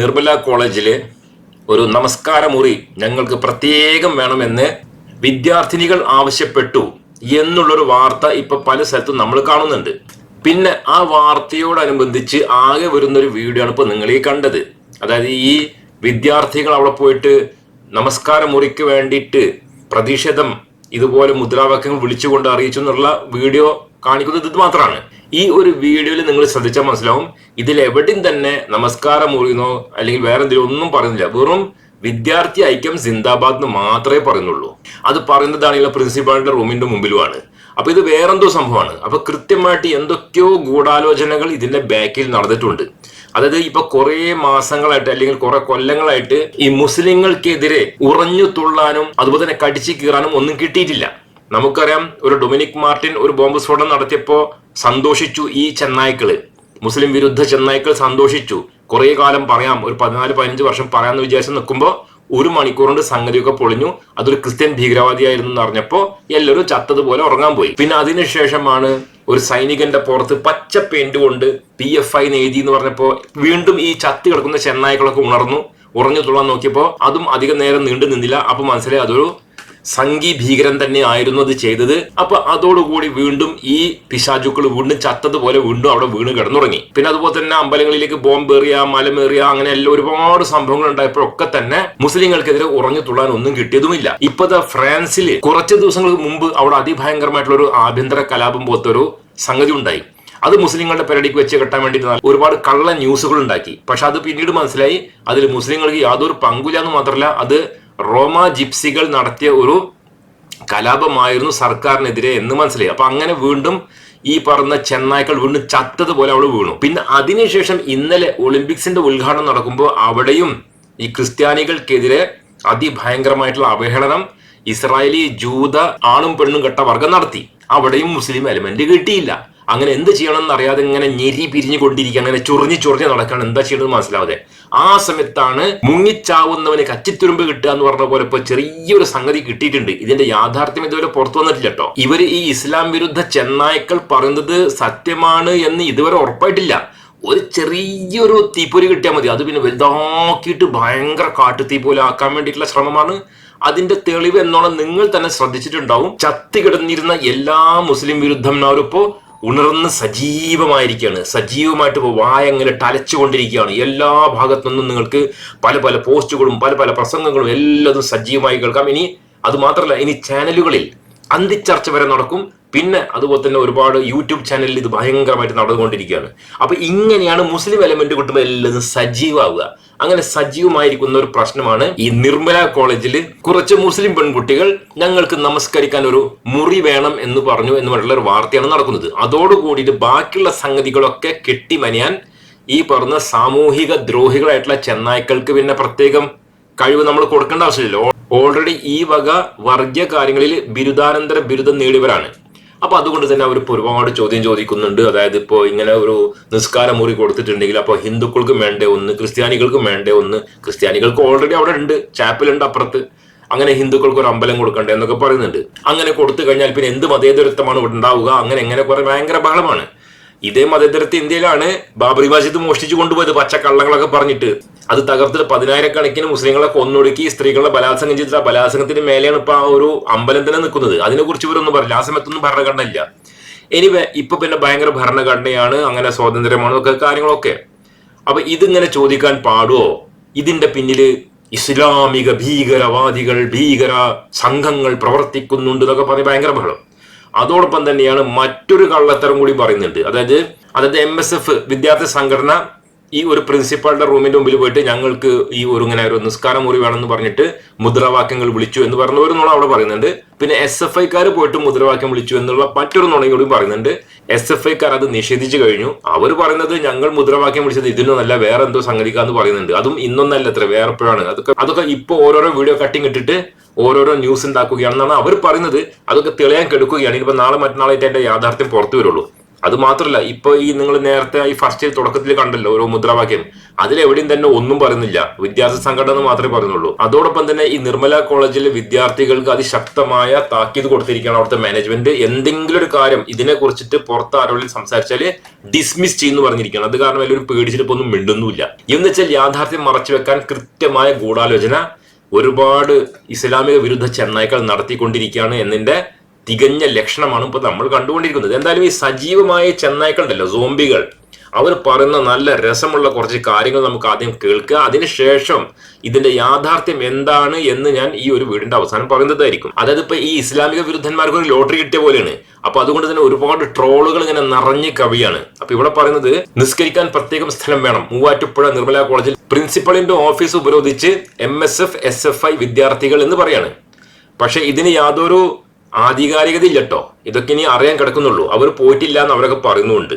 നിർമ്മല കോളേജിലെ ഒരു നമസ്കാരമുറി ഞങ്ങൾക്ക് പ്രത്യേകം വേണമെന്ന് വിദ്യാർത്ഥിനികൾ ആവശ്യപ്പെട്ടു എന്നുള്ളൊരു വാർത്ത ഇപ്പൊ പല സ്ഥലത്തും നമ്മൾ കാണുന്നുണ്ട്. പിന്നെ ആ വാർത്തയോടനുബന്ധിച്ച് ആകെ വരുന്ന ഒരു വീഡിയോ ആണ് ഇപ്പൊ നിങ്ങൾ ഈ കണ്ടത്. അതായത് ഈ വിദ്യാർത്ഥികൾ അവിടെ പോയിട്ട് നമസ്കാര മുറിക്ക് വേണ്ടിയിട്ട് പ്രതിഷേധം ഇതുപോലെ മുദ്രാവാക്യങ്ങൾ വിളിച്ചുകൊണ്ട് അറിയിച്ചു എന്നുള്ള വീഡിയോ കാണിക്കുന്നത് ഇത് മാത്രമാണ്. ഈ ഒരു വീഡിയോയിൽ നിങ്ങൾ ശ്രദ്ധിച്ചാൽ മനസ്സിലാവും. ഇതിൽ എവിടെയും തന്നെ നമസ്കാരം മുറിയുന്നോ അല്ലെങ്കിൽ വേറെ എന്തെങ്കിലും ഒന്നും പറയുന്നില്ല. വെറും വിദ്യാർത്ഥി ഐക്യം സിന്ദാബാദ് എന്ന് മാത്രമേ പറയുന്നുള്ളൂ. അത് പറയുന്നതാണെങ്കിൽ പ്രിൻസിപ്പാളിന്റെ റൂമിന്റെ മുമ്പിലുമാണ്. അപ്പൊ ഇത് വേറെന്തോ സംഭവമാണ്. അപ്പൊ കൃത്യമായിട്ട് എന്തൊക്കെയോ ഗൂഢാലോചനകൾ ഇതിന്റെ ബാക്കിൽ നടന്നിട്ടുണ്ട്. അതായത് ഇപ്പൊ കുറെ മാസങ്ങളായിട്ട് അല്ലെങ്കിൽ കുറെ കൊല്ലങ്ങളായിട്ട് ഈ മുസ്ലിങ്ങൾക്കെതിരെ ഉറഞ്ഞു തുള്ളാനും അതുപോലെ തന്നെ കടിച്ചു കീറാനും ഒന്നും കിട്ടിയിട്ടില്ല. നമുക്കറിയാം ഒരു ഡൊമിനിക് മാർട്ടിൻ ഒരു ബോംബ് സ്ഫോടനം നടത്തിയപ്പോൾ സന്തോഷിച്ചു ഈ ചെന്നായ്ക്കൾ. മുസ്ലിം വിരുദ്ധ ചെന്നായ്ക്കൾ സന്തോഷിച്ചു. കുറെ കാലം പറയാം ഒരു പതിനാല് പതിനഞ്ച് വർഷം പറയാമെന്ന് വിചാരിച്ച് നിൽക്കുമ്പോൾ ഒരു മണിക്കൂർ സംഗതിയൊക്കെ പൊളിഞ്ഞു. അതൊരു ക്രിസ്ത്യൻ ഭീകരവാദിയായിരുന്നു എന്ന് പറഞ്ഞപ്പോൾ എല്ലാവരും ചത്തതുപോലെ ഉറങ്ങാൻ പോയി. പിന്നെ അതിനുശേഷമാണ് ഒരു സൈനികന്റെ പുറത്ത് പച്ച പെയിന്റ് കൊണ്ട് പി എഫ് ഐ നെയ്തി എന്ന് പറഞ്ഞപ്പോൾ വീണ്ടും ഈ ചത്തി കിടക്കുന്ന ചെന്നായ്ക്കളൊക്കെ ഉണർന്നു. ഉറഞ്ഞു തുള്ളാൻ നോക്കിയപ്പോൾ അതും അധികം നേരം നീണ്ടു നിന്നില്ല. അപ്പൊ മനസ്സിലായി അതൊരു സംഘി ഭീകരൻ തന്നെ ആയിരുന്നു അത് ചെയ്തത്. അപ്പൊ അതോടുകൂടി വീണ്ടും ഈ പിശാചുക്കൾ വീണ്ടും ചത്തതുപോലെ വീണ്ടും അവിടെ വീണ് കിടന്നുറങ്ങി. പിന്നെ അതുപോലെ തന്നെ അമ്പലങ്ങളിലേക്ക് ബോംബേറിയ മലമേറിയ അങ്ങനെ എല്ലാം ഒരുപാട് സംഭവങ്ങൾ ഉണ്ടായപ്പോഴൊക്കെ തന്നെ മുസ്ലിങ്ങൾക്കെതിരെ ഉറഞ്ഞു തുള്ളാൻ ഒന്നും കിട്ടിയതുമില്ല. ഇപ്പത്തെ ഫ്രാൻസിൽ കുറച്ച് ദിവസങ്ങൾക്ക് മുമ്പ് അവിടെ അതിഭയങ്കരമായിട്ടുള്ള ഒരു ആഭ്യന്തര കലാപം പോലത്തെ ഒരു സംഗതി ഉണ്ടായി. അത് മുസ്ലിങ്ങളുടെ പെരടിക്ക് വെച്ച് കെട്ടാൻ വേണ്ടി ഒരുപാട് കള്ള ന്യൂസുകൾ ഉണ്ടാക്കി. പക്ഷെ അത് പിന്നീട് മനസ്സിലായി അതിൽ മുസ്ലിങ്ങൾക്ക് യാതൊരു പങ്കുമില്ല എന്ന് മാത്രമല്ല അത് റോമ ജിപ്സികൾ നടത്തിയ ഒരു കലാപമായിരുന്നു സർക്കാരിനെതിരെ എന്ന് മനസ്സിലായി. അപ്പൊ അങ്ങനെ വീണ്ടും ഈ പറഞ്ഞ ചെന്നായ്ക്കൾ വീണ്ടും ചത്തതുപോലെ അവൾ വീണു. പിന്നെ അതിനുശേഷം ഇന്നലെ ഒളിമ്പിക്സിന്റെ ഉദ്ഘാടനം നടക്കുമ്പോൾ അവിടെയും ഈ ക്രിസ്ത്യാനികൾക്കെതിരെ അതിഭയങ്കരമായിട്ടുള്ള അവഹേളനം ഇസ്രായേലി ജൂത ആണും പെണ്ണും കെട്ട വർഗം നടത്തി. അവിടെയും മുസ്ലിം എലമെന്റ് കിട്ടിയില്ല. അങ്ങനെ എന്ത് ചെയ്യണമെന്ന് എന്നറിയാതെ ഇങ്ങനെ ഞെരി പിരിഞ്ഞു കൊണ്ടിരിക്കുക അങ്ങനെ ചൊറിഞ്ഞ് ചൊറിഞ്ഞ് നടക്കണം എന്താ ചെയ്യണമെന്ന് മനസ്സിലാവാതെ? ആ സമയത്താണ് മുങ്ങിച്ചാവുന്നവന് കച്ചിത്തുരുമ്പ് കിട്ടുക എന്ന് പറഞ്ഞ പോലെ ഇപ്പോൾ ചെറിയൊരു സംഗതി കിട്ടിയിട്ടുണ്ട്. ഇതിന്റെ യാഥാർത്ഥ്യം ഇതുവരെ പുറത്തു വന്നിട്ടില്ല കേട്ടോ. ഇവർ ഈ ഇസ്ലാം വിരുദ്ധ ചെന്നായ്ക്കൾ പറയുന്നത് സത്യമാണ് എന്ന് ഇതുവരെ ഉറപ്പായിട്ടില്ല. ഒരു ചെറിയൊരു തീപ്പൊരി കിട്ടിയാൽ മതി. അത് പിന്നെ വലുതാക്കിയിട്ട് ഭയങ്കര കാട്ടുതീ പോലെ ആക്കാൻ വേണ്ടിയിട്ടുള്ള ശ്രമമാണ്. അതിന്റെ തെളിവ് എന്നോണം നിങ്ങൾ തന്നെ ശ്രദ്ധിച്ചിട്ടുണ്ടാവും. ചത്തി കിടന്നിരുന്ന എല്ലാ മുസ്ലിം വിരുദ്ധന്മാരും ഇപ്പോ ഉണർന്ന് സജീവമായിരിക്കുകയാണ്. സജീവമായിട്ട് വായ അങ്ങനെ ടലച്ചുകൊണ്ടിരിക്കുകയാണ്. എല്ലാ ഭാഗത്തു നിന്നും നിങ്ങൾക്ക് പല പല പോസ്റ്റുകളും പല പല പ്രസംഗങ്ങളും എല്ലാതും സജീവമായി കേൾക്കാം. ഇനി അത് മാത്രമല്ല ഇനി ചാനലുകളിൽ അന്തിച്ചർച്ച വരെ നടക്കും. പിന്നെ അതുപോലെ തന്നെ ഒരുപാട് യൂട്യൂബ് ചാനലിൽ ഇത് ഭയങ്കരമായിട്ട് നടന്നുകൊണ്ടിരിക്കുകയാണ്. അപ്പൊ ഇങ്ങനെയാണ് മുസ്ലിം എലമെന്റ് കിട്ടുമ്പോൾ എല്ലാം സജീവമാവുക അങ്ങനെ സജീവമായിരിക്കുന്ന ഒരു പ്രശ്നമാണ് ഈ നിർമ്മല കോളേജിൽ കുറച്ച് മുസ്ലിം പെൺകുട്ടികൾ ഞങ്ങൾക്ക് നമസ്കരിക്കാൻ ഒരു മുറി വേണം എന്ന് പറഞ്ഞു എന്ന് പറഞ്ഞുള്ള ഒരു വാർത്തയാണ് നടക്കുന്നത്. അതോടുകൂടിയിട്ട് ബാക്കിയുള്ള സംഗതികളൊക്കെ കെട്ടിമനിയാൻ ഈ പറഞ്ഞ സാമൂഹിക ദ്രോഹികളായിട്ടുള്ള ചെന്നായ്ക്കൾക്ക് പിന്നെ പ്രത്യേകം കഴിവ് നമ്മൾ കൊടുക്കേണ്ട ആവശ്യമില്ലല്ലോ. ഓൾറെഡി ഈ വക വർഗീയ കാര്യങ്ങളിൽ ബിരുദാനന്തര ബിരുദം നേടിയവരാണ്. അപ്പൊ അതുകൊണ്ട് തന്നെ അവർ ഇപ്പോൾ ഒരുപാട് ചോദ്യം ചോദിക്കുന്നുണ്ട്. അതായത് ഇപ്പോൾ ഇങ്ങനെ ഒരു നിസ്കാരം മുറി കൊടുത്തിട്ടുണ്ടെങ്കിൽ അപ്പോൾ ഹിന്ദുക്കൾക്കും വേണ്ടേ ഒന്ന് ക്രിസ്ത്യാനികൾക്കും വേണ്ടേ ഒന്ന് ക്രിസ്ത്യാനികൾക്ക് ഓൾറെഡി അവിടെ ഉണ്ട് ചാപ്പലുണ്ട് അപ്പുറത്ത്. അങ്ങനെ ഹിന്ദുക്കൾക്ക് ഒരു അമ്പലം കൊടുക്കണ്ടേ എന്നൊക്കെ പറയുന്നുണ്ട്. അങ്ങനെ കൊടുത്തു കഴിഞ്ഞാൽ പിന്നെ എന്ത് മതേതരത്വമാണ് ഇവിടെ ഉണ്ടാവുക? അങ്ങനെ എങ്ങനെ കുറെ ഭയങ്കര ബഹളമാണ്. ഇതേ മതേതരത്വ ഇന്ത്യയിലാണ് ബാബറി മസ്ജിദ് മോഷ്ടിച്ചു കൊണ്ടുപോയത് പച്ചക്കള്ളങ്ങളൊക്കെ പറഞ്ഞിട്ട്. അത് തകർത്തിട്ട് പതിനായിരക്കണക്കിന് മുസ്ലിങ്ങളെ കൊന്നൊടുക്കി സ്ത്രീകളെ ബലാത്സംഗം ചെയ്തിട്ട് ആ ബലാത്സംഗത്തിന് മേലെയാണ് ഇപ്പൊ ആ ഒരു അമ്പലം തന്നെ നിൽക്കുന്നത്. അതിനെ കുറിച്ച് ഇവരൊന്നും പറയില്ല ആ സമയത്തൊന്നും ഭരണഘടന ഇല്ല ഇനി ഇപ്പൊ പിന്നെ ഭയങ്കര ഭരണഘടനയാണ് അങ്ങനെ സ്വാതന്ത്ര്യമാണ് ഒക്കെ കാര്യങ്ങളൊക്കെ. അപ്പൊ ഇതിങ്ങനെ ചോദിക്കാൻ പാടുവോ? ഇതിന്റെ പിന്നിൽ ഇസ്ലാമിക ഭീകരവാദികൾ ഭീകര സംഘങ്ങൾ പ്രവർത്തിക്കുന്നുണ്ട് എന്നൊക്കെ പറഞ്ഞ് ഭയങ്കര ബഹളം. അതോടൊപ്പം തന്നെയാണ് മറ്റൊരു കള്ളത്തരം കൂടി പറയുന്നുണ്ട്. അതായത് അതായത് എം എസ് എഫ് വിദ്യാർത്ഥി സംഘടന ഈ ഒരു പ്രിൻസിപ്പാളുടെ റൂമിന്റെ മുമ്പിൽ പോയിട്ട് ഞങ്ങൾക്ക് ഈ ഒരു ഇങ്ങനെ ഒരു നിസ്കാര മുറി വേണമെന്ന് പറഞ്ഞിട്ട് മുദ്രാവാക്യങ്ങൾ വിളിച്ചു എന്ന് പറഞ്ഞ ഒരു നുണ അവിടെ പറയുന്നുണ്ട്. പിന്നെ എസ് എഫ് ഐക്കാർ പോയിട്ട് മുദ്രാവാക്യം വിളിച്ചു എന്നുള്ള മറ്റൊരു നുണയോടും പറയുന്നുണ്ട്. എസ് എഫ് ഐക്കാർ അത് നിഷേധിച്ചു കഴിഞ്ഞു. അവർ പറയുന്നത് ഞങ്ങൾ മുദ്രാവാക്യം വിളിച്ചത് ഇതിനൊന്നല്ല വേറെ എന്തോ സംഗതിക്കാന്ന് പറയുന്നുണ്ട്. അതും ഇന്നൊന്നല്ല അത്ര വേറെ എപ്പോഴാണ് അതൊക്കെ അതൊക്കെ ഇപ്പൊ ഓരോരോ വീഡിയോ കട്ടിങ് ഇട്ടിട്ട് ഓരോരോ ന്യൂസ് ഉണ്ടാക്കുകയാണെന്നാണ് അവർ പറയുന്നത്. അതൊക്കെ തെളിയാൻ കെടുക്കുകയാണ്. ഇനിയിപ്പോൾ നാളെ മറ്റന്നാളായിട്ട് അതിന്റെ യാഥാർത്ഥ്യം പുറത്തു വരുള്ളൂ. അത് മാത്രമല്ല ഇപ്പൊ ഈ നിങ്ങൾ നേരത്തെ ഈ ഫസ്റ്റ് തുടക്കത്തിൽ കണ്ടല്ലോ ഒരു മുദ്രാവാക്യം. അതിലെവിടെയും തന്നെ ഒന്നും പറയുന്നില്ല. വിദ്യാർത്ഥി സംഘടന മാത്രമേ പറയുന്നുള്ളൂ. അതോടൊപ്പം തന്നെ ഈ നിർമ്മല കോളേജിലെ വിദ്യാർത്ഥികൾക്ക് അതിശക്തമായ താക്കീത് കൊടുത്തിരിക്കുകയാണ് അവിടുത്തെ മാനേജ്മെന്റ് എന്തെങ്കിലും ഒരു കാര്യം ഇതിനെ കുറിച്ചിട്ട് പുറത്ത് ആരോടും സംസാരിച്ചാൽ ഡിസ്മിസ് ചെയ്യുന്നു പറഞ്ഞിരിക്കുകയാണ്. അത് കാരണം എല്ലാവരും പേടിച്ചിട്ട് ഒന്നും മിണ്ടുന്നില്ല എന്ന് വെച്ചാൽ യാഥാർത്ഥ്യം മറച്ചു വെക്കാൻ കൃത്യമായ ഗൂഢാലോചന ഒരുപാട് ഇസ്ലാമിക വിരുദ്ധ ചെന്നായ്ക്കൾ നടത്തിക്കൊണ്ടിരിക്കുകയാണ് എന്നതിന്റെ തികഞ്ഞ ലക്ഷണമാണ് ഇപ്പോൾ നമ്മൾ കണ്ടുകൊണ്ടിരിക്കുന്നത്. എന്തായാലും ഈ സജീവമായ ചെന്നായ്ക്കൾ ഉണ്ടല്ലോ സോംബികൾ അവർ പറയുന്ന നല്ല രസമുള്ള കുറച്ച് കാര്യങ്ങൾ നമുക്ക് ആദ്യം കേൾക്കുക. അതിനുശേഷം ഇതിന്റെ യാഥാർത്ഥ്യം എന്താണ് എന്ന് ഞാൻ ഈ ഒരു വീടിന്റെ അവസാനം പറയുന്നതായിരിക്കും. അതായത് ഇപ്പൊ ഈ ഇസ്ലാമിക വിരുദ്ധന്മാർക്ക് ഒരു ലോട്ടറി കിട്ടിയ പോലെയാണ്. അപ്പൊ അതുകൊണ്ട് തന്നെ ഒരുപാട് ട്രോളുകൾ ഇങ്ങനെ നിറഞ്ഞ് കവിയാണ്. അപ്പൊ ഇവിടെ പറയുന്നത് നിസ്കരിക്കാൻ പ്രത്യേകം സ്ഥലം വേണം. മൂവാറ്റുപുഴ നിർമ്മല കോളേജിൽ പ്രിൻസിപ്പളിന്റെ office ഉപരോധിച്ച് M S F S F I വിദ്യാർത്ഥികൾ എന്ന് പറയാണ്. പക്ഷെ ഇതിന് യാതൊരു ആധികാരികത ഇല്ലട്ടോ ഇതൊക്കെ ഇനി അറിയാൻ കിടക്കുന്നുള്ളൂ. അവർ പോയിട്ടില്ല എന്ന് അവരൊക്കെ പറയുന്നുണ്ട്.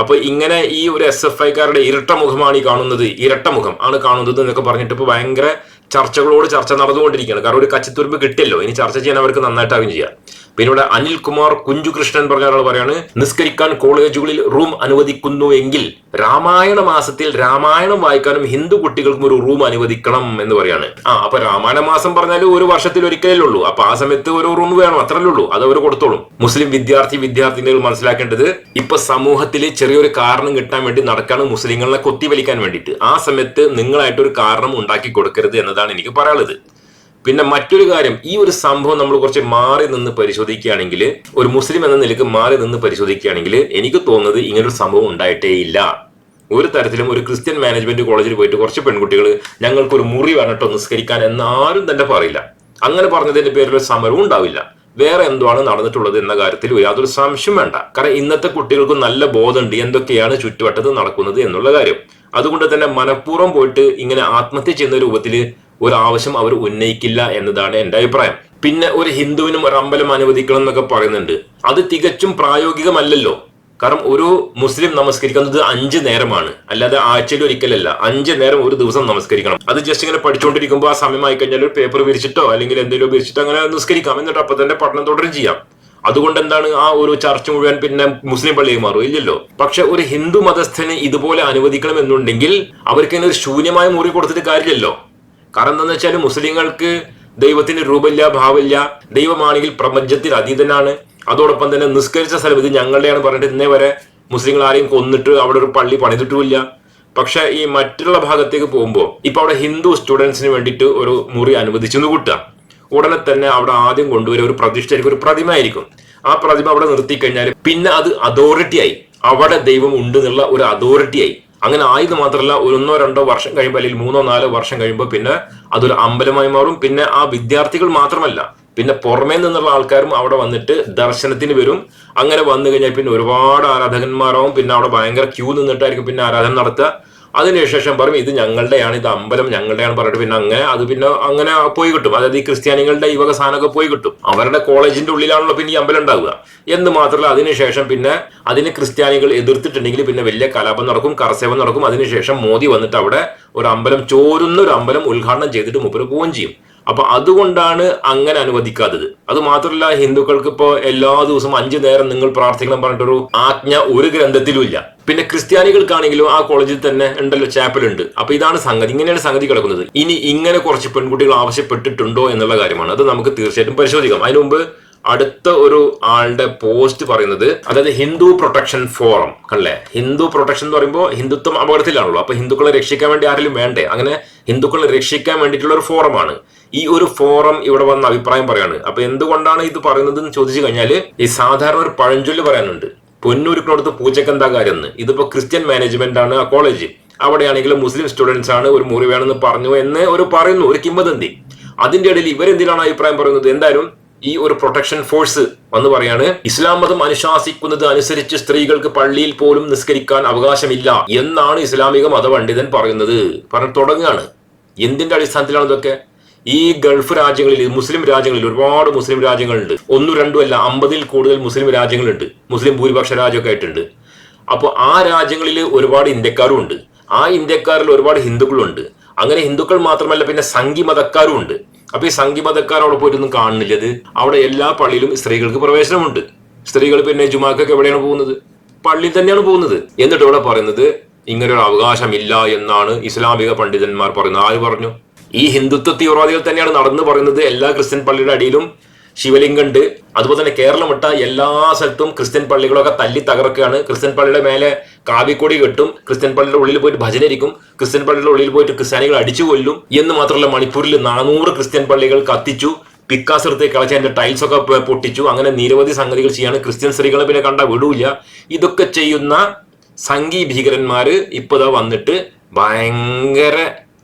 അപ്പൊ ഇങ്ങനെ ഈ ഒരു എസ് എഫ് ഐക്കാരുടെ ഇരട്ട മുഖമാണ് ഈ കാണുന്നത്. ഇരട്ട മുഖം ആണ് കാണുന്നത് എന്നൊക്കെ പറഞ്ഞിട്ട് ഇപ്പൊ ഭയങ്കര ചർച്ചകളോട് ചർച്ച നടന്നുകൊണ്ടിരിക്കുകയാണ്. കാരണം ഒരു കച്ചിത്തുരുമ്പ് കിട്ടിയല്ലോ. ഇനി ചർച്ച ചെയ്യാൻ അവർക്ക് നന്നായിട്ട് അറിയും ചെയ്യാം. പിന്നെ ഇവിടെ അനിൽ കുമാർ കുഞ്ചുകൃഷ്ണൻ പറഞ്ഞ ഒരാൾ പറയാണ് നിസ്കരിക്കാൻ കോളേജുകളിൽ റൂം അനുവദിക്കുന്നു എങ്കിൽ രാമായണ മാസത്തിൽ രാമായണം വായിക്കാനും ഹിന്ദു കുട്ടികൾക്കും ഒരു റൂം അനുവദിക്കണം എന്ന് പറയാണ്. ആ അപ്പൊ രാമായണ മാസം പറഞ്ഞാൽ ഒരു വർഷത്തിൽ ഒരിക്കലേ ഉള്ളൂ. അപ്പൊ ആ സമയത്ത് ഒരു റൂം വേണം അത്രല്ലേ ഉള്ളൂ. അത് അവർ കൊടുത്തോളും. മുസ്ലിം വിദ്യാർത്ഥി വിദ്യാർത്ഥിനികൾ മനസ്സിലാക്കേണ്ടത് ഇപ്പൊ സമൂഹത്തിൽ ചെറിയൊരു കാരണം കിട്ടാൻ വേണ്ടി നടക്കാണ് മുസ്ലിങ്ങളെ കൊത്തിവലിക്കാൻ വേണ്ടിയിട്ട്. ആ സമയത്ത് നിങ്ങളായിട്ടൊരു കാരണം ഉണ്ടാക്കി കൊടുക്കരുത് എന്നതാണ് എനിക്ക് പറയാനുള്ളത്. പിന്നെ മറ്റൊരു കാര്യം ഈ ഒരു സംഭവം നമ്മൾ കുറച്ച് മാറി നിന്ന് പരിശോധിക്കുകയാണെങ്കിൽ ഒരു മുസ്ലിം എന്ന നിലയ്ക്ക് മാറി നിന്ന് പരിശോധിക്കുകയാണെങ്കിൽ എനിക്ക് തോന്നുന്നത് ഇങ്ങനൊരു സംഭവം ഉണ്ടായിട്ടേ ഇല്ല. ഒരു തരത്തിലും ഒരു ക്രിസ്ത്യൻ മാനേജ്മെന്റ് കോളേജിൽ പോയിട്ട് കുറച്ച് പെൺകുട്ടികൾ ഞങ്ങൾക്ക് ഒരു മുറി വേണട്ടോ നിസ്കരിക്കാൻ എന്ന് ആരും തന്നെ പറയില്ല. അങ്ങനെ പറഞ്ഞതിന്റെ പേരിൽ ഒരു സമരവും ഉണ്ടാവില്ല. വേറെ എന്താണ് നടന്നിട്ടുള്ളത് എന്ന കാര്യത്തിൽ യാതൊരു സംശയം വേണ്ട. കാരണം ഇന്നത്തെ കുട്ടികൾക്ക് നല്ല ബോധമുണ്ട് എന്തൊക്കെയാണ് ചുറ്റുവട്ടത്ത് നടക്കുന്നത് എന്നുള്ള കാര്യം. അതുകൊണ്ട് തന്നെ മനഃപൂർവം പോയിട്ട് ഇങ്ങനെ ആത്മഹത്യ ചെയ്യുന്ന രൂപത്തിൽ ഒരു ആവശ്യം അവർ ഉന്നയിക്കില്ല എന്നതാണ് എന്റെ അഭിപ്രായം. പിന്നെ ഒരു ഹിന്ദുവിനും ഒരു അമ്പലം അനുവദിക്കണം എന്നൊക്കെ പറയുന്നുണ്ട്. അത് തികച്ചും പ്രായോഗികമല്ലല്ലോ. കാരണം ഒരു മുസ്ലിം നമസ്കരിക്കുന്നത് അഞ്ച് നേരമാണ്. അല്ലാതെ ആഴ്ചയിൽ ഒരിക്കലല്ല അഞ്ച് നേരം ഒരു ദിവസം നമസ്കരിക്കണം. അത് ജസ്റ്റ് ഇങ്ങനെ പഠിച്ചുകൊണ്ടിരിക്കുമ്പോൾ ആ സമയമായി കഴിഞ്ഞാൽ ഒരു പേപ്പർ വിരിച്ചിട്ടോ അല്ലെങ്കിൽ എന്തെങ്കിലും വിരിച്ചിട്ടോ അങ്ങനെ നിസ്കരിക്കാം. എന്നിട്ട് അപ്പൊ തന്നെ പഠനം തുടരും ചെയ്യാം. അതുകൊണ്ട് എന്താണ് ആ ഒരു ചർച്ച മുഴുവൻ പിന്നെ മുസ്ലിം പള്ളിയിൽ മാറും? ഇല്ലല്ലോ. പക്ഷെ ഒരു ഹിന്ദു മതസ്ഥന് ഇതുപോലെ അനുവദിക്കണം എന്നുണ്ടെങ്കിൽ അവർക്ക് ഒരു ശൂന്യമായ മുറി കൊടുത്തിട്ട് കാര്യമില്ലല്ലോ. കാരണം എന്താണെന്ന് വെച്ചാൽ മുസ്ലിങ്ങൾക്ക് ദൈവത്തിന് രൂപമില്ല ഭാവമില്ല. ദൈവമാണെങ്കിൽ പ്രപഞ്ചത്തിൽ അതീതനാണ്. അതോടൊപ്പം തന്നെ നിസ്കരിച്ച സ്ഥലം ഇത് ഞങ്ങളുടെയാണ് പറഞ്ഞിട്ട് ഇന്നേ വരെ മുസ്ലിങ്ങൾ ആരെയും കൊന്നിട്ട് അവിടെ ഒരു പള്ളി പണിതിട്ടുമില്ല. പക്ഷെ ഈ മറ്റുള്ള ഭാഗത്തേക്ക് പോകുമ്പോൾ ഇപ്പൊ അവിടെ ഹിന്ദു സ്റ്റുഡൻസിന് വേണ്ടിയിട്ട് ഒരു മുറി അനുവദിച്ചു കൂട്ടുക ഉടനെ തന്നെ അവിടെ ആദ്യം കൊണ്ടുവരും ഒരു പ്രതിഷ്ഠയായിരിക്കും ഒരു പ്രതിമ ആയിരിക്കും. ആ പ്രതിമ അവിടെ നിർത്തി കഴിഞ്ഞാൽ പിന്നെ അത് അതോറിറ്റി ആയി. അവിടെ ദൈവം ഉണ്ട് എന്നുള്ള ഒരു അതോറിറ്റി ആയി. അങ്ങനെ ആയത് മാത്രമല്ല ഒന്നോ രണ്ടോ വർഷം കഴിയുമ്പോൾ അല്ലെങ്കിൽ മൂന്നോ നാലോ വർഷം കഴിയുമ്പോൾ പിന്നെ അതൊരു അമ്പലമായി മാറും. പിന്നെ ആ വിദ്യാർത്ഥികൾ മാത്രമല്ല പിന്നെ പുറമേ നിന്നുള്ള ആൾക്കാരും അവിടെ വന്നിട്ട് ദർശനത്തിന് വരും. അങ്ങനെ വന്നു കഴിഞ്ഞാൽ പിന്നെ ഒരുപാട് ആരാധകന്മാരാവും. പിന്നെ അവിടെ ഭയങ്കര ക്യൂ നിന്നിട്ടായിരിക്കും പിന്നെ ആരാധന നടത്തുക. അതിനുശേഷം പറയും ഇത് ഞങ്ങളുടെയാണ് ഇത് അമ്പലം ഞങ്ങളുടെയാണ് പറഞ്ഞിട്ട് പിന്നെ അങ്ങനെ അത് പിന്നെ അങ്ങനെ പോയി കിട്ടും. അതായത് ഈ ക്രിസ്ത്യാനികളുടെ ഈ വക സാധനമൊക്കെ പോയി കിട്ടും. അവരുടെ കോളേജിന്റെ ഉള്ളിലാണല്ലോ പിന്നെ ഈ അമ്പലം ഉണ്ടാവുക. എന്ന് മാത്രമല്ല അതിനുശേഷം പിന്നെ അതിന് ക്രിസ്ത്യാനികൾ എതിർത്തിട്ടുണ്ടെങ്കിൽ പിന്നെ വലിയ കലാപം നടക്കും കർസേവം നടക്കും. അതിനുശേഷം മോദി വന്നിട്ട് അവിടെ ഒരു അമ്പലം ചോരുന്ന ഒരു അമ്പലം ഉദ്ഘാടനം ചെയ്തിട്ട് മുപ്പര് പോവുകയും ചെയ്യും. അപ്പൊ അതുകൊണ്ടാണ് അങ്ങനെ അനുവദിക്കാത്തത്. അത് മാത്രമല്ല ഹിന്ദുക്കൾക്ക് ഇപ്പോ എല്ലാ ദിവസവും അഞ്ചു നേരം നിങ്ങൾ പ്രാർത്ഥിക്കണം പറഞ്ഞിട്ടൊരു ആജ്ഞ ഒരു ഗ്രന്ഥത്തിലും ഇല്ല പിന്നെ ക്രിസ്ത്യാനികൾക്കാണെങ്കിലും ആ കോളേജിൽ തന്നെ ഉണ്ടല്ലോ ചാപ്പൽ ഉണ്ട്. അപ്പൊ ഇതാണ് സംഗതി. ഇങ്ങനെയാണ് സംഗതി കിടക്കുന്നത്. ഇനി ഇങ്ങനെ കുറച്ച് പെൺകുട്ടികൾ ആവശ്യപ്പെട്ടിട്ടുണ്ടോ എന്നുള്ള കാര്യമാണ്. അത് നമുക്ക് തീർച്ചയായിട്ടും പരിശോധിക്കാം. അതിനു മുമ്പ് അടുത്ത ഒരു ആളുടെ പോസ്റ്റ് പറയുന്നത് അതായത് ഹിന്ദു പ്രൊട്ടക്ഷൻ ഫോറം കണ്ടല്ലേ? ഹിന്ദു പ്രൊട്ടക്ഷൻ എന്ന് പറയുമ്പോൾ ഹിന്ദുത്വം അപകടത്തിലാണല്ലോ. അപ്പൊ ഹിന്ദുക്കളെ രക്ഷിക്കാൻ വേണ്ടി ആരെങ്കിലും വേണ്ടേ? അങ്ങനെ ഹിന്ദുക്കളെ രക്ഷിക്കാൻ വേണ്ടിയിട്ടുള്ള ഒരു ഫോറമാണ്. ഈ ഒരു ഫോറം ഇവിടെ വന്ന അഭിപ്രായം പറയാണ്. അപ്പൊ എന്തുകൊണ്ടാണ് ഇത് പറയുന്നത് എന്ന് ചോദിച്ചു കഴിഞ്ഞാൽ ഈ സാധാരണ ഒരു പഴഞ്ചൊല്ല് പറയാനുണ്ട്. പൊന്നൂരിക്കടുത്ത് പൂച്ചക്കെന്താ കാര്യം എന്ന് ഇതിപ്പോ ക്രിസ്ത്യൻ മാനേജ്മെന്റ് ആണ് ആ കോളേജ് അവിടെയാണെങ്കിൽ മുസ്ലിം സ്റ്റുഡൻസ് ആണ് ഒരു മുറി വേണമെന്ന് പറഞ്ഞു എന്ന് ഒരു പറയുന്നു ഒരു കിംബദന്തി അതിന്റെ ഇടയിൽ ഇവരെന്തിനാണ് അഭിപ്രായം പറയുന്നത്? എന്തായാലും ഈ ഒരു പ്രൊട്ടക്ഷൻ ഫോഴ്സ് വന്ന് പറയാണ് ഇസ്ലാം മതം അനുശാസിക്കുന്നത് അനുസരിച്ച് സ്ത്രീകൾക്ക് പള്ളിയിൽ പോലും നിസ്കരിക്കാൻ അവകാശമില്ല എന്നാണ് ഇസ്ലാമിക മതപണ്ഡിതൻ പറയുന്നത്. പറഞ്ഞ് തുടങ്ങുകയാണ്. എന്തിന്റെ അടിസ്ഥാനത്തിലാണ് ഇതൊക്കെ? ഈ ഗൾഫ് രാജ്യങ്ങളിൽ മുസ്ലിം രാജ്യങ്ങളിൽ ഒരുപാട് മുസ്ലിം രാജ്യങ്ങളുണ്ട്. ഒന്നും രണ്ടും അല്ല അമ്പതിൽ കൂടുതൽ മുസ്ലിം രാജ്യങ്ങളുണ്ട്. മുസ്ലിം ഭൂരിപക്ഷ രാജ്യമൊക്കെ ആയിട്ടുണ്ട്. അപ്പോൾ ആ രാജ്യങ്ങളിൽ ഒരുപാട് ഇന്ത്യക്കാരും ഉണ്ട്. ആ ഇന്ത്യക്കാരിൽ ഒരുപാട് ഹിന്ദുക്കളുണ്ട്. അങ്ങനെ ഹിന്ദുക്കൾ മാത്രമല്ല പിന്നെ സംഘി മതക്കാരും ഉണ്ട്. അപ്പൊ ഈ സംഘി മതക്കാർ അവിടെ പോയിട്ടൊന്നും കാണുന്നില്ലത്. അവിടെ എല്ലാ പള്ളിയിലും സ്ത്രീകൾക്ക് പ്രവേശനമുണ്ട്. സ്ത്രീകൾ പിന്നെ ജുമാക്കൊക്കെ എവിടെയാണ് പോകുന്നത്? പള്ളിയിൽ തന്നെയാണ് പോകുന്നത്. എന്നിട്ട് ഇവിടെ പറയുന്നത് ഇങ്ങനെ ഒരു അവകാശമില്ല എന്നാണ് ഇസ്ലാമിക പണ്ഡിതന്മാർ പറയുന്നത്. ആര് പറഞ്ഞു? ഈ ഹിന്ദുത്വ തീവ്രവാദികൾ തന്നെയാണ് നടന്നു പറയുന്നത് എല്ലാ ക്രിസ്ത്യൻ പള്ളിയുടെ അടിയിലും. ശിവലിംഗമുണ്ട് അതുപോലെ തന്നെ കേരളം വിട്ട എല്ലാ സ്ഥലത്തും ക്രിസ്ത്യൻ പള്ളികളൊക്കെ തല്ലി തകർക്കുകയാണ്. ക്രിസ്ത്യൻ പള്ളിയുടെ മേലെ കാവിക്കൊടി കെട്ടും. ക്രിസ്ത്യൻ പള്ളിയുടെ ഉള്ളിൽ പോയിട്ട് ഭജനരിക്കും ക്രിസ്ത്യൻ പള്ളിയുടെ ഉള്ളിൽ പോയിട്ട് ക്രിസ്ത്യാനികൾ അടിച്ചു കൊല്ലും. എന്ന് മാത്രമല്ല മണിപ്പൂരിൽ നാനൂറ് ക്രിസ്ത്യൻ പള്ളികൾ കത്തിച്ചു. പിക്കാസ് എടുത്ത് കളച്ച് അതിന്റെ ടൈൽസ് ഒക്കെ പൊട്ടിച്ചു. അങ്ങനെ നിരവധി സംഗതികൾ ചെയ്യാണ്. ക്രിസ്ത്യൻ സ്ത്രീകളെ പിന്നെ കണ്ട വിടൂല ഇതൊക്കെ ചെയ്യുന്ന സംഘീ ഭീകരന്മാര് ഇപ്പതാ വന്നിട്ട് ഭയങ്കര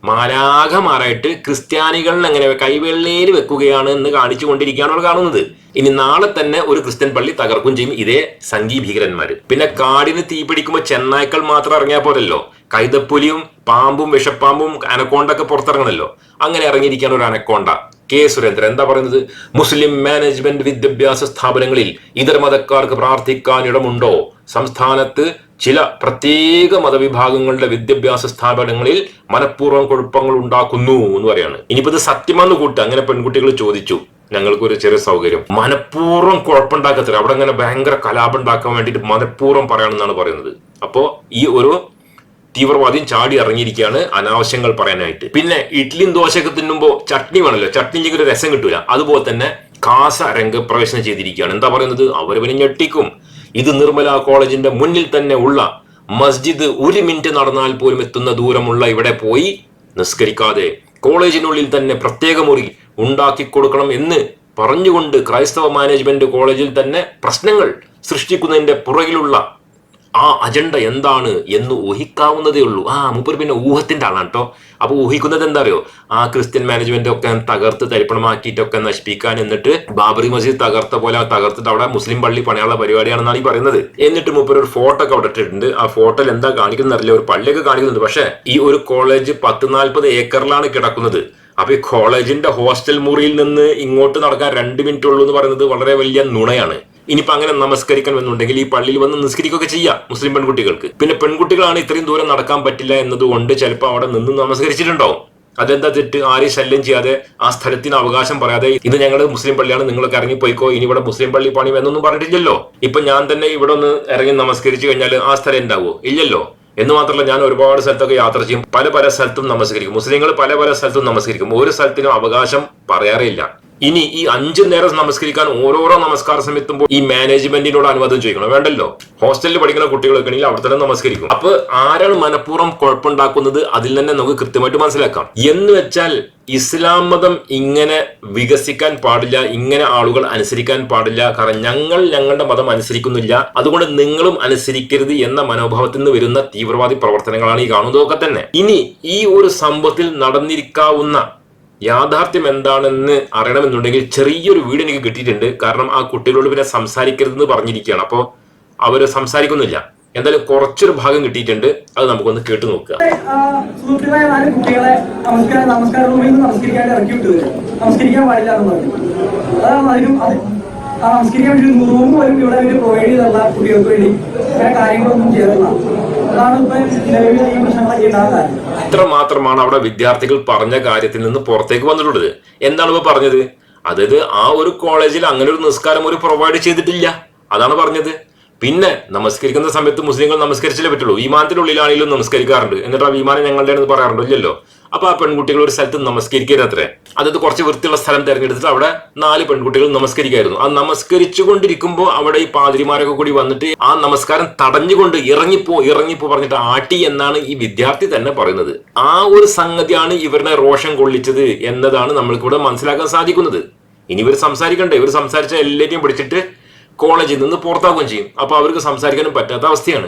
മാലാഖമാരായിട്ട് ക്രിസ്ത്യാനികളിൽ എങ്ങനെ കൈവെള്ളയിൽ വെക്കുകയാണ് എന്ന് കാണിച്ചു കൊണ്ടിരിക്കുകയാണ് അവർ കാണുന്നത്. ഇനി നാളെ തന്നെ ഒരു ക്രിസ്ത്യൻ പള്ളി തകർക്കും ചെയ്യും ഇതേ സംഘീ ഭീകരന്മാര് പിന്നെ കാടിന് തീ പിടിക്കുമ്പോൾ ചെന്നായ്ക്കൾ മാത്രം ഇറങ്ങിയാൽ പോരല്ലോ. കൈതപ്പുലിയും പാമ്പും വിഷപ്പാമ്പും അനക്കോണ്ടൊക്കെ പുറത്തിറങ്ങണല്ലോ. അങ്ങനെ ഇറങ്ങിയിരിക്കുകയാണ് ഒരു അനക്കോണ്ട. കെ സുരേന്ദ്രൻ എന്താ പറയുന്നത്? മുസ്ലിം മാനേജ്മെന്റ് വിദ്യാഭ്യാസ സ്ഥാപനങ്ങളിൽ ഇതര മതക്കാർക്ക് പ്രാർത്ഥിക്കാൻ ഇടമുണ്ടോ? സംസ്ഥാനത്ത് ചില പ്രത്യേക മതവിഭാഗങ്ങളുടെ വിദ്യാഭ്യാസ സ്ഥാപനങ്ങളിൽ മനഃപൂർവം കുഴപ്പങ്ങൾ ഉണ്ടാക്കുന്നു എന്ന് പറയാണ്. ഇനിയിപ്പോ ഇത് സത്യമെന്ന് കൂട്ട് അങ്ങനെ പെൺകുട്ടികൾ ചോദിച്ചു. ഞങ്ങൾക്ക് ഒരു ചെറിയ സൗകര്യം. മനഃപൂർവം കുഴപ്പമുണ്ടാക്കത്തില്ല അവിടെ അങ്ങനെ ഭയങ്കര കലാപം ഉണ്ടാക്കാൻ വേണ്ടിയിട്ട് മനഃപൂർവം പറയണമെന്നാണ് പറയുന്നത്. അപ്പോ ഈ ഒരു തീവ്രവാദിയും ചാടി ഇറങ്ങിയിരിക്കുകയാണ് അനാവശ്യങ്ങൾ പറയാനായിട്ട്. പിന്നെ ഇഡ്ലിയും ദോശയൊക്കെ തിന്നുമ്പോൾ ചട്നി വേണമല്ലോ. ചട്നി ഒരു രസം കിട്ടൂല. അതുപോലെ തന്നെ കാസ രംഗപ്രവേശനം ചെയ്തിരിക്കുകയാണ്. എന്താ പറയുന്നത്? അവർ പിന്നെ ഞെട്ടിക്കും. ഇത് നിർമ്മല കോളേജിന്റെ മുന്നിൽ തന്നെ ഉള്ള മസ്ജിദ് ഒരു മിനിറ്റ് നടന്നാൽ പോലും എത്തുന്ന ദൂരമുള്ള ഇവിടെ പോയി നിസ്കരിക്കാതെ കോളേജിനുള്ളിൽ തന്നെ പ്രത്യേക മുറി ഉണ്ടാക്കി കൊടുക്കണം എന്ന് പറഞ്ഞുകൊണ്ട് ക്രൈസ്തവ മാനേജ്മെന്റ് കോളേജിൽ തന്നെ പ്രശ്നങ്ങൾ സൃഷ്ടിക്കുന്നതിന്റെ പുറകിലുള്ള ആ അജണ്ട എന്താണ് എന്ന് ഊഹിക്കാവുന്നതേ ഉള്ളൂ. ആ മൂപ്പർ പിന്നെ ഊഹത്തിന്റെ ആളാണ് കേട്ടോ അപ്പൊ ഊഹിക്കുന്നത് എന്താ അറിയോ ആ ക്രിസ്ത്യൻ മാനേജ്മെന്റ് ഒക്കെ തകർത്ത് തരിപ്പണമാക്കിയിട്ടൊക്കെ നശിപ്പിക്കാൻ എന്നിട്ട് ബാബറി മസ്ജിദ് തകർത്ത പോലെ തകർത്തിട്ട് അവിടെ മുസ്ലിം പള്ളി പണിയാനുള്ള പരിപാടിയാണെന്നാണ് ഈ പറയുന്നത്. എന്നിട്ട് മൂപ്പർ ഒരു ഫോട്ടോ ഒക്കെ അവിടെ ഇട്ടിട്ടുണ്ട്. ആ ഫോട്ടോയിൽ എന്താ കാണിക്കുന്നത് അറിയില്ല. ഒരു പള്ളിയൊക്കെ കാണിക്കുന്നുണ്ട്. പക്ഷേ ഈ ഒരു കോളേജ് പത്ത് നാൽപ്പത് ഏക്കറിലാണ് കിടക്കുന്നത്. അപ്പൊ ഈ കോളേജിന്റെ ഹോസ്റ്റൽ മുറിയിൽ നിന്ന് ഇങ്ങോട്ട് നടക്കാൻ രണ്ട് മിനിറ്റ് ഉള്ളൂ എന്ന് പറയുന്നത് വളരെ വലിയ നുണയാണ്. ഇനിയിപ്പോ അങ്ങനെ നമസ്കരിക്കണം എന്നുണ്ടെങ്കിൽ ഈ പള്ളിയിൽ വന്ന് നിസ്കരിക്കുകയൊക്കെ ചെയ്യാം മുസ്ലിം പെൺകുട്ടികൾക്ക്. പിന്നെ പെൺകുട്ടികളാണ് ഇത്രയും ദൂരം നടക്കാൻ പറ്റില്ല എന്നതുകൊണ്ട് ചിലപ്പോൾ അവിടെ നിന്ന് നമസ്കരിച്ചിട്ടുണ്ടാവും. അതെന്താ തെറ്റ്? ആരെയും ശല്യം ചെയ്യാതെ ആ സ്ഥലത്തിന് അവകാശം പറയാതെ ഇത് ഞങ്ങൾ മുസ്ലിം പള്ളിയാണ് നിങ്ങളൊക്കെ ഇറങ്ങി പോയിക്കോ ഇനി ഇവിടെ മുസ്ലിം പള്ളി പണി എന്നൊന്നും പറഞ്ഞിട്ടില്ലല്ലോ. ഇപ്പൊ ഞാൻ തന്നെ ഇവിടെ ഒന്ന് ഇറങ്ങി നമസ്കരിച്ചു കഴിഞ്ഞാൽ ആ സ്ഥലം ഉണ്ടാവോ ഇല്ലല്ലോ. എന്ന് മാത്രമല്ല ഞാൻ ഒരുപാട് സ്ഥലത്തൊക്കെ യാത്ര ചെയ്യും. പല പല സ്ഥലത്തും നമസ്കരിക്കും. മുസ്ലിങ്ങൾ പല പല സ്ഥലത്തും നമസ്കരിക്കും. ഒരു സ്ഥലത്തിനും അവകാശം പറയാറില്ല ഇനി ഈ അഞ്ചു നേരം നമസ്കരിക്കാൻ ഓരോരോ നമസ്കാര സമയത്തുമ്പോൾ ഈ മാനേജ്മെന്റിനോട് അനുവാദം ചോദിക്കണം. വേണ്ടല്ലോ? ഹോസ്റ്റലിൽ പഠിക്കുന്ന കുട്ടികളൊക്കെ ആണെങ്കിൽ അവിടെ തന്നെ നമസ്കരിക്കും. അപ്പൊ ആരാണ് മനഃപൂർവം കുഴപ്പമുണ്ടാക്കുന്നത് അതിൽ തന്നെ നമുക്ക് കൃത്യമായിട്ട് മനസ്സിലാക്കാം. എന്ന് വെച്ചാൽ ഇസ്ലാം മതം ഇങ്ങനെ വികസിക്കാൻ പാടില്ല ഇങ്ങനെ ആളുകൾ അനുസരിക്കാൻ പാടില്ല. കാരണം ഞങ്ങൾ ഞങ്ങളുടെ മതം അനുസരിക്കുന്നില്ല. അതുകൊണ്ട് നിങ്ങളും അനുസരിക്കരുത് എന്ന മനോഭാവത്തിൽ നിന്ന് വരുന്ന തീവ്രവാദി പ്രവർത്തനങ്ങളാണ് ഈ കാണുന്നതൊക്കെ തന്നെ. ഇനി ഈ ഒരു സംഭവത്തിൽ നടന്നിരിക്കാവുന്ന യാഥാർത്ഥ്യം എന്താണെന്ന് അറിയണമെന്നുണ്ടെങ്കിൽ ചെറിയൊരു വീട് എനിക്ക് കിട്ടിയിട്ടുണ്ട്. കാരണം ആ കുട്ടികളോട് പിന്നെ സംസാരിക്കരുതെന്ന് പറഞ്ഞിരിക്കുകയാണ്. അപ്പോൾ അവർ സംസാരിക്കുന്നില്ല. എന്തായാലും കുറച്ചൊരു ഭാഗം കിട്ടിയിട്ടുണ്ട്. അത് നമുക്കൊന്ന് കേട്ടു നോക്കുക. സുഹൃത്തുക്കളായ നാല് കുട്ടികളെ നമസ്കാരം നമസ്കാര റൂമിൽ നമസ്കരിക്കാൻ ഇറക്കി വിട്ടു. നമസ്കരിക്കാൻ പാടില്ല പറഞ്ഞു. അതാണ് അതിനും അത്. ആ നമസ്കരിക്കാൻ വേണ്ടി റൂം വരും ഇവിടെ പ്രൊവൈഡ് ചെയ്തുള്ള കുട്ടികൾക്ക് വേണ്ടി അങ്ങനെ കാര്യങ്ങളൊന്നും ചെയ്തില്ല അതാണ് ഇപ്പൊ നിലവിൽ ഈ പ്രശ്നങ്ങളൊക്കെ ഉണ്ടാകാൻ മാത്രമാണ് അവിടെ വിദ്യാർത്ഥികൾ പറഞ്ഞ കാര്യത്തിൽ നിന്ന് പുറത്തേക്ക് വന്നിട്ടുള്ളത്. എന്താണ് ഇപ്പൊ പറഞ്ഞത്? അതായത് ആ ഒരു കോളേജിൽ അങ്ങനെ ഒരു നിസ്കാരം ഒരു പ്രൊവൈഡ് ചെയ്തിട്ടില്ല. അതാണ് പറഞ്ഞത്. പിന്നെ നമസ്കരിക്കുന്ന സമയത്ത് മുസ്ലിങ്ങൾ നമസ്കരിച്ചില്ലേ പറ്റുള്ളൂ. വിമാനത്തിനുള്ളിലാണെങ്കിലും നമസ്കരിക്കാറുണ്ട്. എന്നിട്ട് ആ വിമാനം ഞങ്ങളുടെ എന്ന് പറയാറുണ്ട് ഇല്ലല്ലോ. അപ്പൊ ആ പെൺകുട്ടികൾ ഒരു സ്ഥലത്ത് നമസ്കരിക്കരുത് അത്രേ. അതായത് കുറച്ച് വൃത്തിയുള്ള സ്ഥലം തിരഞ്ഞെടുത്തിട്ട് അവിടെ നാല് പെൺകുട്ടികൾ നമസ്കരിക്കായിരുന്നു. ആ നമസ്കരിച്ചുകൊണ്ടിരിക്കുമ്പോൾ അവിടെ ഈ പാതിരിമാരൊക്കെ കൂടി വന്നിട്ട് ആ നമസ്കാരം തടഞ്ഞുകൊണ്ട് ഇറങ്ങിപ്പോ ഇറങ്ങിപ്പോ പറഞ്ഞിട്ട് ആട്ടി എന്നാണ് ഈ വിദ്യാർത്ഥി തന്നെ പറയുന്നത്. ആ ഒരു സംഗതിയാണ് ഇവരുടെ രോഷം കൊള്ളിച്ചത് എന്നതാണ് നമ്മൾക്കിവിടെ മനസ്സിലാക്കാൻ സാധിക്കുന്നത്. ഇനി ഇവർ സംസാരിക്കണ്ടേ? ഇവർ സംസാരിച്ച എല്ലാവരെയും പിടിച്ചിട്ട് കോളേജിൽ നിന്ന് പുറത്താക്കുകയും ചെയ്യും. അപ്പൊ അവർക്ക് സംസാരിക്കാനും പറ്റാത്ത അവസ്ഥയാണ്.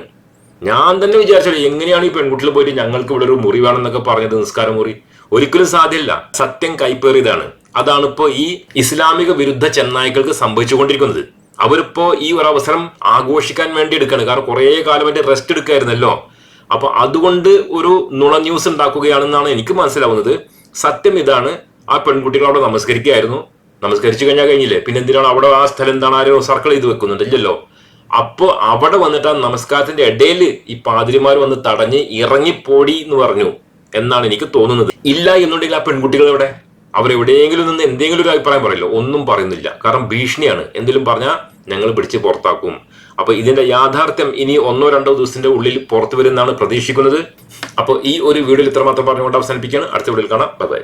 ഞാൻ തന്നെ വിചാരിച്ചത് എങ്ങനെയാണ് ഈ പെൺകുട്ടികൾ പോയിട്ട് ഞങ്ങൾക്ക് ഇവിടെ ഒരു മുറി വേണമെന്നൊക്കെ പറഞ്ഞത് നിസ്കാര മുറി? ഒരിക്കലും സാധ്യമല്ല സത്യം കൈപ്പേറിയതാണ്. അതാണ് ഇപ്പോ ഈ ഇസ്ലാമിക വിരുദ്ധ ചെന്നായ്ക്കൾക്ക് സംഭവിച്ചുകൊണ്ടിരിക്കുന്നത്. അവരിപ്പോ ഈ ഒരു അവസരം ആഘോഷിക്കാൻ വേണ്ടി എടുക്കാണ്. കാരണം കുറേ കാലമായിട്ട് റെസ്റ്റ് എടുക്കായിരുന്നല്ലോ. അപ്പൊ അതുകൊണ്ട് ഒരു നുണ ന്യൂസ് ഉണ്ടാക്കുകയാണെന്നാണ് എനിക്ക് മനസ്സിലാവുന്നത്. സത്യം ഇതാണ്. ആ പെൺകുട്ടികളോട് നമസ്കരിക്കുകയായിരുന്നു. നമസ്കരിച്ചു കഴിഞ്ഞാൽ കഴിഞ്ഞില്ലേ? പിന്നെ എന്തിനാണ് അവിടെ ആ സ്ഥലം എന്താണ് ആരോ സർക്കിൾ ചെയ്ത് വെക്കുന്നുണ്ട്? ഇല്ലല്ലോ. അപ്പോ അവിടെ വന്നിട്ട് ആ നമസ്കാരത്തിന്റെ ഇടയിൽ ഈ പാതിരിമാർ വന്ന് തടഞ്ഞ് ഇറങ്ങിപ്പോടി എന്ന് പറഞ്ഞു എന്നാണ് എനിക്ക് തോന്നുന്നത്. ഇല്ല എന്നുണ്ടെങ്കിൽ ആ പെൺകുട്ടികൾ എവിടെ? അവരെവിടെയെങ്കിലും നിന്ന് എന്തെങ്കിലും ഒരു അഭിപ്രായം പറയല്ലോ. ഒന്നും പറയുന്നില്ല. കാരണം ഭീഷണിയാണ്. എന്തെങ്കിലും പറഞ്ഞാൽ ഞങ്ങൾ പിടിച്ച് പുറത്താക്കും. അപ്പൊ ഇതിന്റെ യാഥാർത്ഥ്യം ഇനി ഒന്നോ രണ്ടോ ദിവസത്തിന്റെ ഉള്ളിൽ പുറത്തു വരുമെന്നാണ് പ്രതീക്ഷിക്കുന്നത്. അപ്പോൾ ഈ ഒരു വീഡിയോയിൽ ഇത്രമാത്രം പറഞ്ഞുകൊണ്ട് അവസാനിപ്പിക്കുകയാണ്. അടുത്ത വീഡിയോയിൽ കാണാം. ബൈ.